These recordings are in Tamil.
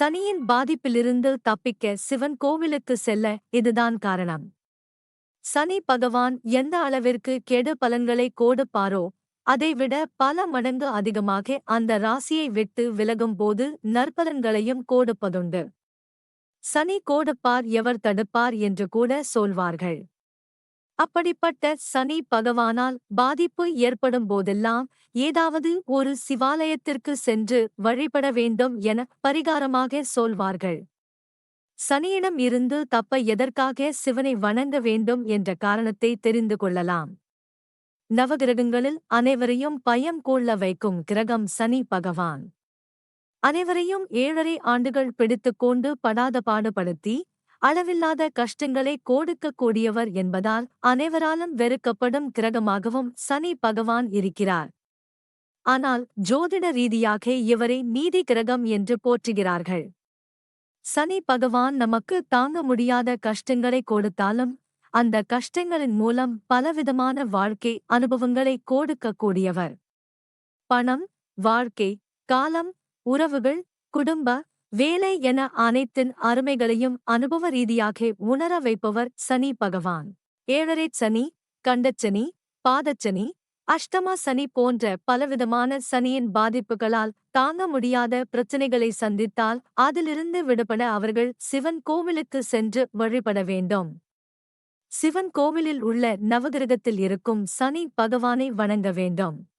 சனியின் பாதிப்பிலிருந்து தப்பிக்க சிவன் கோவிலுக்கு செல்ல இதுதான் காரணம். சனி பகவான் எந்த அளவிற்கு கெடு பலன்களை கோடுப்பாரோ அதைவிட பல மடங்கு அதிகமாக அந்த ராசியை விட்டு விலகும்போது நற்பலன்களையும் கோடுப்பதுண்டு. சனி கோடுப்பார் எவர் தடுப்பார் என்று கூட சொல்வார்கள். அப்படிப்பட்ட சனி பகவானால் பாதிப்பு ஏற்படும் போதெல்லாம் ஏதாவது ஒரு சிவாலயத்திற்கு சென்று வழிபட வேண்டும் என பரிகாரமாக சொல்வார்கள். சனியிடம் இருந்து தப்ப எதற்காக சிவனை வணங்க வேண்டும் என்ற காரணத்தை தெரிந்து கொள்ளலாம். நவகிரகங்களில் அனைவரையும் பயம் கொள்ள வைக்கும் கிரகம் சனி பகவான். அனைவரையும் ஏழரை ஆண்டுகள் பிடித்துக்கொண்டு படாத பாடுபடுத்தி அளவில்லாத கஷ்டங்களை கோடுக்கக்கூடியவர் என்பதால் அனைவராலும் வெறுக்கப்படும் கிரகமாகவும் சனி பகவான் இருக்கிறார். ஆனால் ஜோதிட ரீதியாக இவரை நீதி கிரகம் என்று போற்றுகிறார்கள். சனி பகவான் நமக்கு தாங்க முடியாத கஷ்டங்களை கொடுத்தாலும் அந்த கஷ்டங்களின் மூலம் பலவிதமான வாழ்க்கை அனுபவங்களை கொடுக்கக்கூடியவர். பணம் வாழ்க்கை காலம் உறவுகள் குடும்ப வேலை என அனைத்தின் அருமைகளையும் அனுபவ ரீதியாக உணர வைப்பவர் சனி பகவான். ஏழரை சனி கண்டச்சனி பாதச்சனி அஷ்டமா சனி போன்ற பலவிதமான சனியின் பாதிப்புகளால் தாங்க முடியாத பிரச்சனைகளை சந்தித்தால் அதிலிருந்து விடுபட அவர்கள் சிவன் கோவிலுக்கு சென்று வழிபட வேண்டும். சிவன் கோவிலில் உள்ள நவகிரகத்தில் இருக்கும் சனி பகவானை வணங்க வேண்டும்.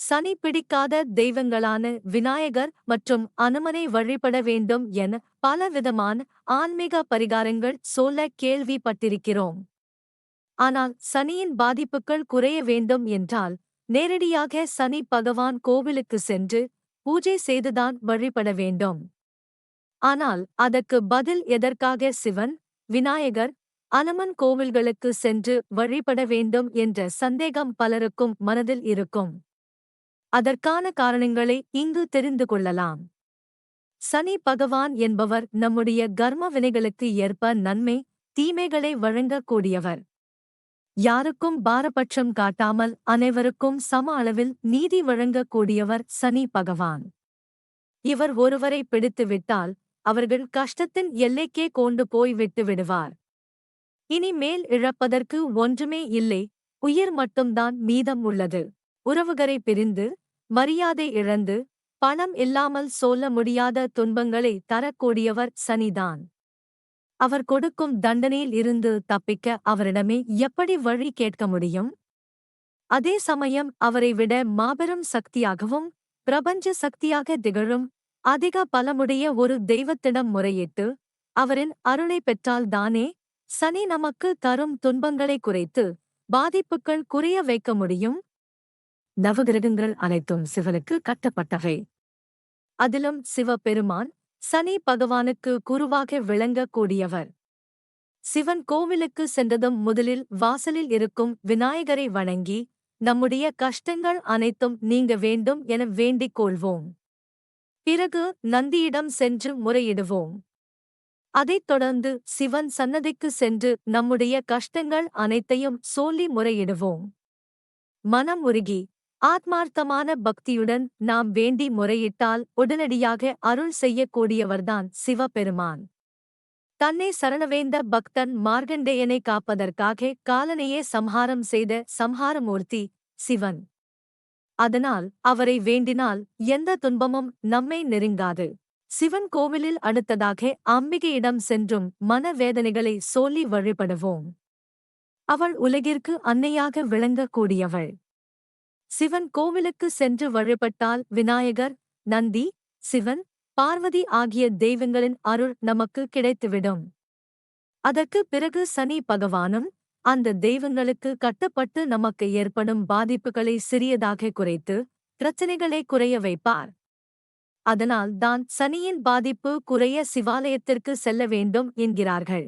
சனி பிடிக்காத தெய்வங்களான விநாயகர் மற்றும் அனுமனை வழிபட வேண்டும் என பலவிதமான ஆன்மீக பரிகாரங்கள் சொல்ல கேள்விப்பட்டிருக்கிறோம். ஆனால் சனியின் பாதிப்புகள் குறைய வேண்டும் என்றால் நேரடியாக சனி பகவான் கோவிலுக்கு சென்று பூஜை செய்துதான் வழிபட வேண்டும். ஆனால் அதற்கு பதில் எதற்காக சிவன் விநாயகர் அனுமன் கோவில்களுக்கு சென்று வழிபட வேண்டும் என்ற சந்தேகம் பலருக்கும் மனதில் இருக்கும். அதற்கான காரணங்களை இங்கு தெரிந்து கொள்ளலாம். சனி பகவான் என்பவர் நம்முடைய கர்ம வினைகளுக்கு ஏற்ப நன்மை தீமைகளை வழங்கக்கூடியவர். யாருக்கும் பாரபட்சம் காட்டாமல் அனைவருக்கும் சம அளவில் நீதி வழங்கக்கூடியவர் சனி பகவான். இவர் ஒருவரை பிடித்துவிட்டால் அவர்கள் கஷ்டத்தின் எல்லைக்கே கொண்டு போய் விட்டு விடுவார். இனி மேல் இழப்பதற்கு ஒன்றுமே இல்லை உயிர் மட்டும்தான் மீதம் உள்ளது. உறவுகரை பிரிந்து மரியாதை இழந்து பணம் இல்லாமல் சொல்ல முடியாத துன்பங்களை தரக்கூடியவர் சனிதான். அவர் கொடுக்கும் தண்டனையில் இருந்து தப்பிக்க அவரிடமே எப்படி வழி கேட்க முடியும்? அதே சமயம் அவரை விட மாபெரும் சக்தியாகவும் பிரபஞ்ச சக்தியாக திகழும் அதிக பலமுடைய ஒரு தெய்வத்திடம் முறையிட்டு அவரின் அருளை பெற்றால்தானே சனி நமக்கு தரும் துன்பங்களை குறைத்து பாதிப்புகள் குறைய வைக்க முடியும்? நவகிரகங்கள் அனைத்தும் சிவனுக்கு கட்டப்பட்டவை. அதிலும் சிவபெருமான் சனி பகவானுக்கு குருவாக விளங்கக்கூடியவர். சிவன் கோவிலுக்கு சென்றதும் முதலில் வாசலில் இருக்கும் விநாயகரை வணங்கி நம்முடைய கஷ்டங்கள் அனைத்தும் நீங்க வேண்டும் என வேண்டிக் கொள்வோம். பிறகு நந்தியிடம் சென்று முறையிடுவோம். அதைத் தொடர்ந்து சிவன் சன்னதிக்கு சென்று நம்முடைய கஷ்டங்கள் அனைத்தையும் சொல்லி முறையிடுவோம். மனம் உருகி ஆத்மார்த்தமான பக்தியுடன் நாம் வேண்டி முறையிட்டால் உடனடியாக அருள் செய்யக்கூடியவர்தான் சிவபெருமான். தன்னை சரணவேந்த பக்தன் மார்கண்டேயனை காப்பதற்காக காலனையே சம்ஹாரம் செய்த சம்ஹாரமூர்த்தி சிவன். அதனால் அவரை வேண்டினால் எந்த துன்பமும் நம்மை நெருங்காது. சிவன் கோவிலில் அடுத்ததாக அம்பிகையிடம் சென்றும் மனவேதனைகளை சொல்லி வழிபடுவோம். அவள் உலகிற்கு அன்னையாக விளங்கக்கூடியவள். சிவன் கோவிலுக்கு சென்று வழிபட்டால் விநாயகர் நந்தி சிவன் பார்வதி ஆகிய தெய்வங்களின் அருள் நமக்கு கிடைத்துவிடும். அதற்கு பிறகு சனி பகவானும் அந்த தெய்வங்களுக்கு கட்டப்பட்டு நமக்கு ஏற்படும் பாதிப்புகளை சிறியதாக குறைத்து பிரச்சனைகளை குறைய வைப்பார். அதனால் தான் சனியின் பாதிப்பு குறைய சிவாலயத்திற்கு செல்ல வேண்டும் என்கிறார்கள்.